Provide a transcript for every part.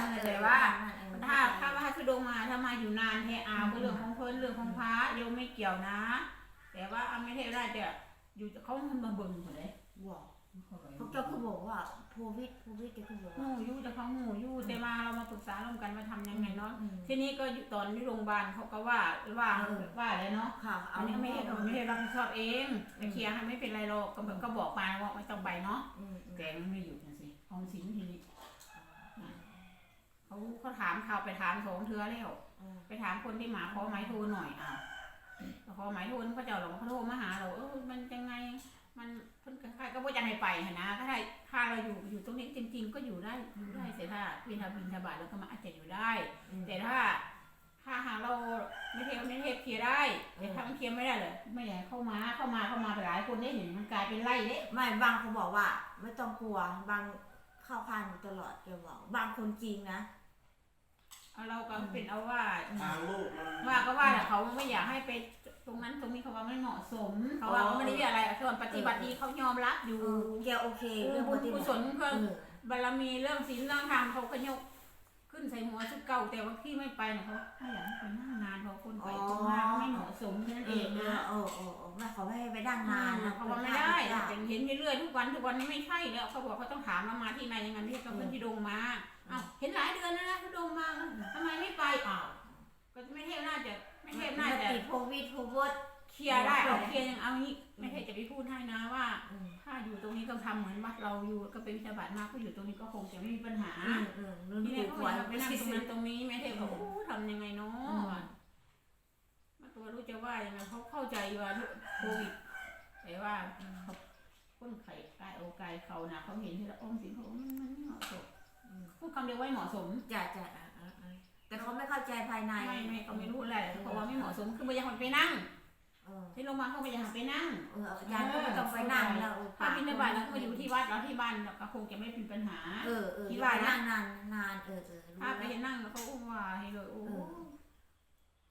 ยังแต่ว่าเออถ้าถ้าว่าทุดงมาถ้ามาอยู่นานแท้เอาก็เรื่องของเพิ่นเรื่องของพระโยมไม่เกี่ยวนะ แต่ว่าเอาไม่เทได้จะอยู่เขามาเบิ่งหมดเลยบอกเขาเจ้าคือบอกว่าโควิดโควิดเจ้าคือบอกว่าหูยู่แต่เขาหูยู่แต่มาเรามาปรึกษาร่วมกันว่าทำยังไงเนาะอืมทีนี้ก็อยู่ตอนที่โรงพยาบาลเขาก็ว่าว่าเออว่าอะไรเนาะค่ะอันนี้ไม่ให้ไม่ให้รับผิดชอบเองจะเคลียร์ให้ไม่เป็นไรหรอกก็แบบก็บอกไปว่าไม่ต้องไปเนาะอืมอืมแต่มันไม่หยุดนะสิออมสินทีนี้ เขาเขาถามข่าวไปถามสองเทือแล้วอืมไปถามคนที่หมาขอไม้โทรหน่อยอ้าวขอไม้โทรเขาเจ้าหรอกเขาโทรมาหาเราเออมันยังไง มันเพิ่นคล้ายๆก็ว่าจะให้ไปหั่นนะถ้าได้ถ้าเราอยู่อยู่ตรงนี้จริง ๆ ก็อยู่ได้อยู่ได้เสียถ้าวินทาบินทบาทแล้วก็มาอาจจะอยู่ได้อืมแต่ถ้าถ้าหากเราไม่เทไม่เทเคลียร์ได้แต่ถ้ามันเคลียร์ไม่ได้เลยไม่อยากให้เข้ามาเข้ามาเข้ามาไปหลายคนได้เห็นมันกลายเป็นไล่เด้ไม่บางเขาบอกว่า ไม่ต้องกลัวบางเข้าข้างอยู่ตลอดแกบอกบางคนจริงนะ เอาเราก็เป็นเอาว่า ทางลูกมันว่าก็ว่าแต่เขาไม่อยากให้ไปตรงนั้นตรงนี้เขาว่าไม่เหมาะสม เขาว่าเขาไม่ได้เรียกอะไรส่วนปฏิบัติดีเขายอมรับอยู่เออแกโอเคเรื่เรื่อองงบุปญฏิกุบัติศลเพิ่มเออ บารมีเรื่องศีลเรื่องธรรมเขาก็ยก ขึ้นใส่หัวชุดเก่าแต่ว่าที่ไม่ไปเนี่ยเขาไม่อยากให้ไปนั่งนานเพราะคนไปตรงมาก็ไม่เหมาะสมแค่นั้นเอเอองเอนะอเออเออเออไม่เขาไม่ให้ไปดั้งนานนะเขาว่าไม่ได้แต่เห็นเรื่อยๆทุกวันทุกวันนี้ไม่ใช่แล้วเขาบอกเขาต้องถามเรามาที่ไหนยังไงที่เขาเป็นที่โดง เคลียร์ได้เอาเคลียร์ยังเอางี้ ไม่เทพจะไปพูดให้นะว่า อืมถ้าอยู่ตรงนี้ต้องทำเหมือนวัดเราอยู่ก็เป็นวิชาบัตรมากก็อยู่ตรงนี้ก็คงจะไม่มีปัญหาอืมอืมนุ่นทีกูนี้คเขาวรอยากไปนั่งตรงนั้นตรงนี้แม่เทพบอกโอ้ทำยังไงเนาะอืมมาตัวรู้จะว่ายังไงเขาเข้าใจว่าโควิดแต่ว่าเขาคนไข้กายโอกายเขานะเขาเห็นที่ละออมสินเขาบอกมันมันไม่เหมาะสมพูดคำเดียวว่าไม่เหมาะสมจ้ะจ้ะอะอะอะแต่เขาไม่เข้าใจภายใน ไม่ไม่เขาไม่รู้อะไรเพราะว่าไม่เหมาะสมคือไม่อยากให้ไปนั่งเออ ที่โรงพยาบาลเขาไม่อยากให้ไปนั่งเอออาจารย์ก็ไม่ต้องไปนั่งแล้วเออถ้าบินบาตแล้วก็มาอยู่ที่วัดแล้วที่บ้านเราก็คงจะไม่เป็นปัญหา เออเออคิดที่ว่าว่านะนั่งนานนานเออเออรู้ถ้าไปแล้วเห็นนั่งแล้วเขาอุ้มว่าให้เลยโอ้เออ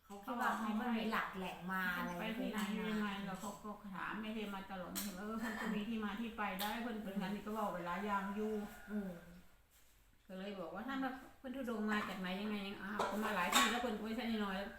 เขาคิดว่าเขาไม่มีหลักแหล่งมาอะไรไปที่ไหนยังไงเราเขาก็ถามไม่ได้มาตลอดไม่เห็นเออเพิ่นก็มีที่มาที่ไปได้เพิ่นเป็นงานนี่ก็บอกเวลายอย่างอยู่เออก็เลยบอกว่าถ้ามาเพิ่นทุดงมาจากไหนยังไงยังอ้าวเขามาหลายที่แล้วเพิ่นก็ไม่ใช่น้อยๆแล้ว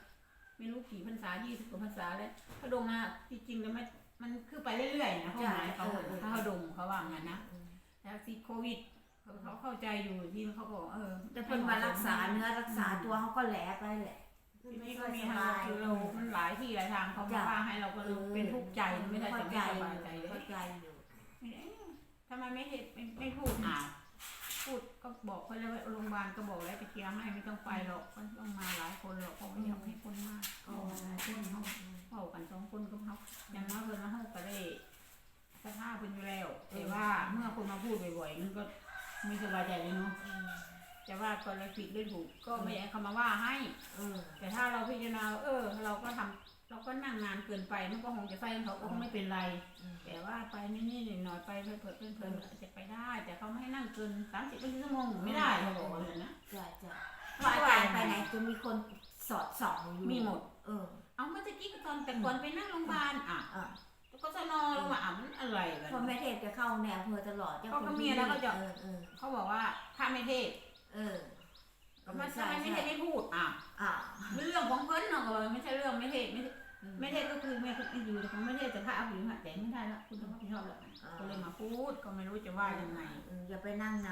ไม่รู้กี่พรรษายี่สิบกว่าพรรษาแล้วทุดงอะจริงๆแล้วไม่มันคือไปเรื่อยๆนะเขาหมายเขาถ้าเขาดงเขาว่างั้นนะอืมแล้วซีโควิดเขาเขาเข้าใจอยู่ที่เขาบอกเออแต่เพิ่นมารักษาเนื้อรักษาตัวเขาก็แหลไปแหละทีไม่นี้ค่ก็อยมีสทางบายคือเรามันหลายที่หลายทางเขามาว่าให้เราก็เลยเป็นทุกข์ใจไม่ได้จะไม่สบายใจเลยเข้าใจอยู่ไม่ได้ทำไมไม่เห็นไม่ไม่พูดอ่าว พูดก็บอกเขาแล้วว่าโรงพยาบาลก็บอกแล้วจะเคลียร์ให้ไม่ต้องไปหรอกมันต้องมาหลายคนหรอกเพราะไม่อยากให้คนมากอ๋อคนเขาเข้ากันสองคนก็เขาอย่างน้อยเพิ่นมาเข้าก็ได้สภาพเพิ่นอยู่แล้วแต่ว่าเมื่อคนมาพูดบ่อยๆมันก็ไม่สบายใจเลยเนาะอืมจะว่าก็เลยผิดหรือถูกก็ไม่อยากให้เขามาว่าให้เออแต่ถ้าเราพิจารณาว่าเออ เราก็ทำ เราก็นั่งนานเกินไปมันก็คงจะใส่เขาก็คงไม่เป็นไรอืมแต่ว่าไปนี่ๆหน่อยๆไปเพิ่มๆเพิ่มๆอาจจะไปได้ แต่เขาไม่ให้นั่งเกินสามสิบชั่วโมงไม่ได้เขาบอกเลยนะจ้ะจ้ะว่าอาจารย์ไปไหนจะมีคนสอดส่องอยู่มีหมด เออ เอาเมื่อกี้ก็ตอนแต่ก่อนไปนั่งโรงพยาบาลอะอะก็สนอลงมาอะมันอะไรกันพอแม่เทพจะเข้าแนวอำเภอตลอดจ้เขาก็มีแล้วก็จะเออเออเขาบอกว่าถ้าไม่เทศเออก็มันทำไมไม่เทศไม่พูดอะอะเรื่องของเพิ่นเนาะก็ไม่ใช่เรื่องไม่เทศไม่ ไม่เทศก็คือแม่คุณอยู่แต่ของไม่เทศแต่พระเอาอยู่หัดแต่ไม่ได้แล้วคุณต้องรับผิดชอบแล้วก็เลยมาพูดก็ไม่รู้จะว่ายังไงเอออย่าไปนั่งนาน